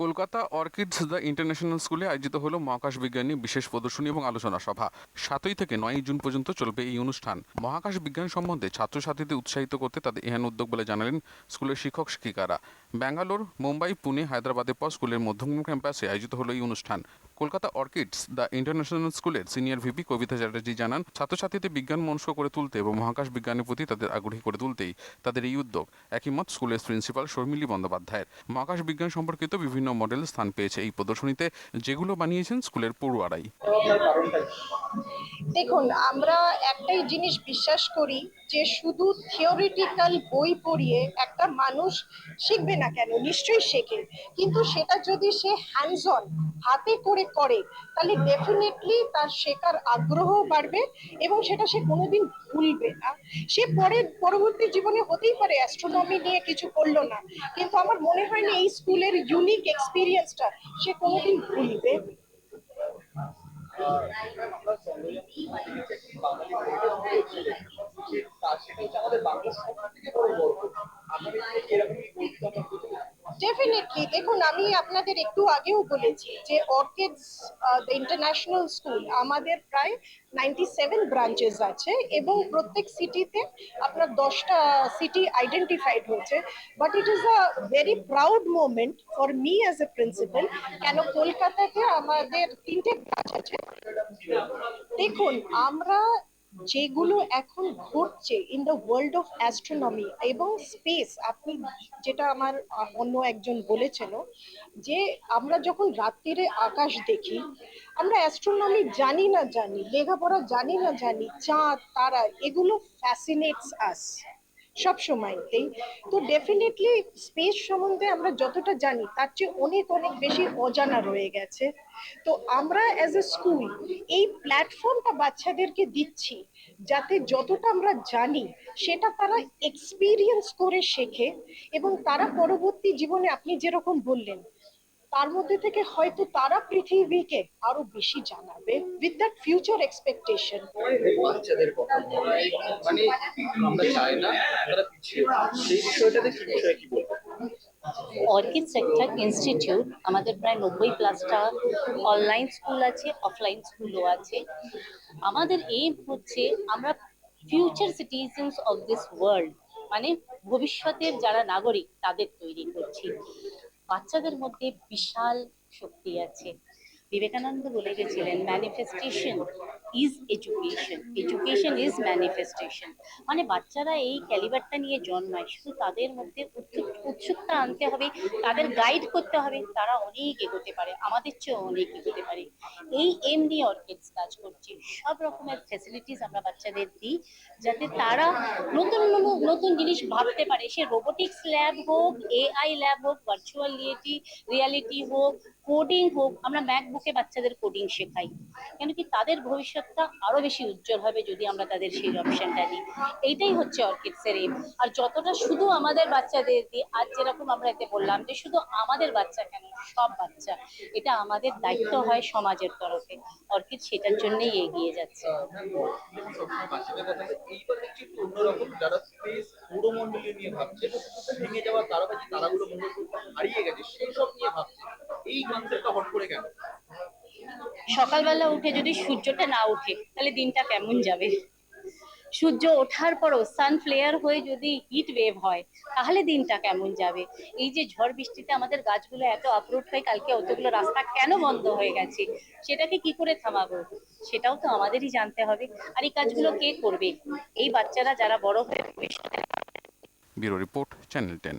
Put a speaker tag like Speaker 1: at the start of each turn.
Speaker 1: Kolkata Orchids the international স্কুলে আয়োজিত হল মহাকাশ বিজ্ঞানী বিশেষ প্রদর্শনী এবং আলোচনা সভা। সাতই থেকে নয়ই জুন পর্যন্ত চলবে এই অনুষ্ঠান। মহাকাশ বিজ্ঞান সম্বন্ধে ছাত্রছাত্রীদের উৎসাহিত করতে তাদের এহেন উদ্যোগ বলে জানালেন স্কুলের শিক্ষক শিক্ষিকারা। ব্যাঙ্গালোর, মুম্বাই, পুনে হায়দ্রাবাদের পর স্কুলের মধ্যম ক্যাম্পাসে আয়োজিত হলো এই অনুষ্ঠান। কলকাতা অর্কিডস, দ্য ইন্টারন্যাশনাল স্কুলের সিনিয়র ভিপি কবিতা চ্যাটার্জি জানান, ছাত্রছাত্রীদের বিজ্ঞান মনস্ক করে তুলতে এবং মহাকাশ বিজ্ঞানের প্রতি তাদের আগ্রহী করে তুলতেই তাদের এই উদ্যোগ। একই মত স্কুলের প্রিন্সিপাল শর্মিলী বন্দ্যোপাধ্যায়ের। মহাকাশ বিজ্ঞান সম্পর্কিত বিভিন্ন মডেল স্থান পেয়েছে এই প্রদর্শনীতে, যেগুলো বানিয়েছেন স্কুলের পড়ুয়ারাই।
Speaker 2: দেখুন, আমরা একটাই জিনিস বিশ্বাস করি যে শুধু থিওরিটিক্যাল বই পড়িয়ে একটা মানুষ শিখবে না কেন? নিশ্চয়ই শেখে। কিন্তু সেটা যদি সে হ্যান্ডস অন হাতে করে করে, তাহলে ডেফিনেটলি তার শেখার আগ্রহ বাড়বে এবং সেটা সে কোনোদিন ভুলবে না। সে পরে, পরবর্তী জীবনে হতেই পারে অ্যাস্ট্রোনমি নিয়ে কিছু করল না। কিন্তু আমার মনে হয় না এই স্কুলের ইউনিক এক্সপিরিয়েন্সটা সে কোনোদিন ভুলবে। ডেফিনেটলি দেখুন, আমি আপনাদের একটু আগেও বলেছি যে অর্কিডস ইন্টারন্যাশনাল স্কুল আমাদের প্রায় নাইনটি সেভেন ব্রাঞ্চেস আছে এবং প্রত্যেক সিটিতে আপনার দশটা সিটি আইডেন্টিফাইড হয়েছে। But it is a very proud moment for me as a principal কেন কলকাতাতে আমাদের তিনটে ব্রাঞ্চ আছে। দেখুন, আমরা যেগুলো এখন ঘটছে in the world of astronomy এবং স্পেস আপনি যেটা আমার অন্য একজন বলেছেন যে আমরা যখন রাত্রিরে আকাশ দেখি, আমরা অ্যাস্ট্রোনমি জানি না জানি লেখাপড়া জানি না জানি, চাঁদ, তারা, এগুলো ফ্যাসিনেটস আস সব সময়তেই। তো ডেফিনেটলি স্পেস সম্বন্ধে আমরা যতটা জানি, তার চেয়ে অনেক অনেক বেশি অজানা রয়ে গেছে। তো আমরা অ্যাজ এ স্কুল এই প্ল্যাটফর্মটা বাচ্চাদেরকে দিচ্ছি, যাতে যতটা আমরা জানি সেটা তারা এক্সপিরিয়েন্স করে শেখে এবং তারা পরবর্তী জীবনে আপনি যেরকম বললেন তার মধ্যে থেকে হয়তো তারা পৃথিবীকে আরও বেশি জানাবে উইথ দ্যাট ফিউচার এক্সপেকটেশন
Speaker 3: বাচ্চাদের কথা মানে আমরা চাই না তারা পিছিয়ে সেই বিষয়টাতে কি বিষয়ে কি বলব?
Speaker 4: অর্কিড সেক্টর ইনস্টিটিউট আমাদের প্রায় নব্বই প্লাসটা অনলাইন স্কুল আছে অফলাইন স্কুলও আছে। আমাদের এইম হচ্ছে আমরা future citizens of this world মানে ভবিষ্যতের যারা নাগরিক তাদের তৈরি করছি। বাচ্চাদের মধ্যে বিশাল শক্তি আছে। বিবেকানন্দ বলে গেছিলেন manifestation is education education is manifestation মানে বাচ্চারা এই ক্যালিবারটা নিয়ে জন্মায়, শুধু তাদের মধ্যে উৎসুকতা আনতে হবে, তাদের গাইড করতে হবে, তারা অনেক এগোতে পারে, আমাদের চেয়ে অনেক এগোতে পারে। এই এম নিয়ে অর্কিডস কাজ করছে। সব রকমের ফেসিলিটিস আমরা বাচ্চাদের দিই, যাতে তারা নতুন, নতুন- জিনিস ভাবতে পারে। সে রোবোটিক্স ল্যাব হোক এআই ল্যাব হোক ভার্চুয়াল রিয়েলিটি রিয়ালিটি হোক কোডিং হোক, আমরা ম্যাকবুকে বাচ্চাদের কোডিং শেখাই। কেন কি তাদের ভবিষ্যৎটা আরও বেশি উজ্জ্বল হবে যদি আমরা তাদের সেই অপশনটা দিই। এইটাই হচ্ছে অর্কিডসের এম আর যতটা শুধু আমাদের বাচ্চাদের দিই আজ যেরকম আমরা এতে বললাম যে শুধু আমাদের বাচ্চা কেন, সব বাচ্চা। এটা আমাদের দায়িত্ব হয় সমাজের তরফে। অর্কিড সেটার জন্যই এগিয়ে যাচ্ছে।
Speaker 3: নিয়ে ভাবছে ভেঙে যাওয়া তারাবাজি তারাগুলো হারিয়ে গেছে সেই সব নিয়ে ভাবছে এই কনসেপ্টটা হট করে কেন?
Speaker 4: সকালবেলা উঠে যদি সূর্যটা না ওঠে, তাহলে দিনটা কেমন যাবে? সূর্য ওঠার পরও সান ফ্লেয়ার হয়ে যদি হিট ওয়েভ হয়, তাহলে দিনটা কেমন যাবে? এই যে ঝড় বৃষ্টিতে আমাদের গাছগুলো এত আপরুট হয়ে কালকে অতগুলো রাস্তা কেন বন্ধ হয়ে গেছে? সেটাকে কি করে থামাবো? সেটাও তো আমাদেরই জানতে হবে। আর এই কাজগুলো কে করবে? এই বাচ্চারা যারা বড় হয়ে ভবিষ্যতে
Speaker 1: ব্যুরো রিপোর্ট চ্যানেল টেন